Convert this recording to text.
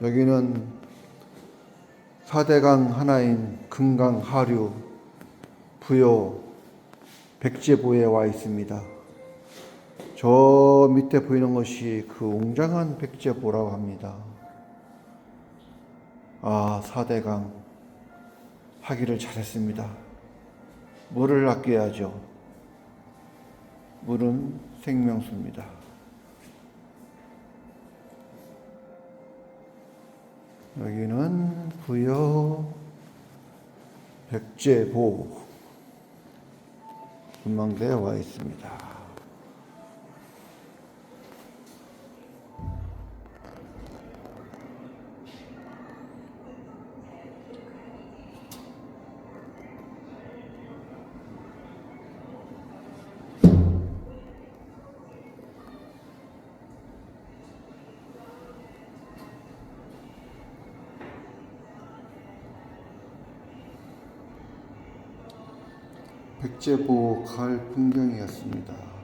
여기는 사대강 하나인 금강 하류 부여 백제보에 와 있습니다. 저 밑에 보이는 것이 그 웅장한 백제보라고 합니다. 아, 사대강 하기를 잘했습니다. 물을 아껴야죠. 물은 생명수입니다. 여기는 부여 백제보 군망대에 와 있습니다. 백제보 가을 풍경이었습니다.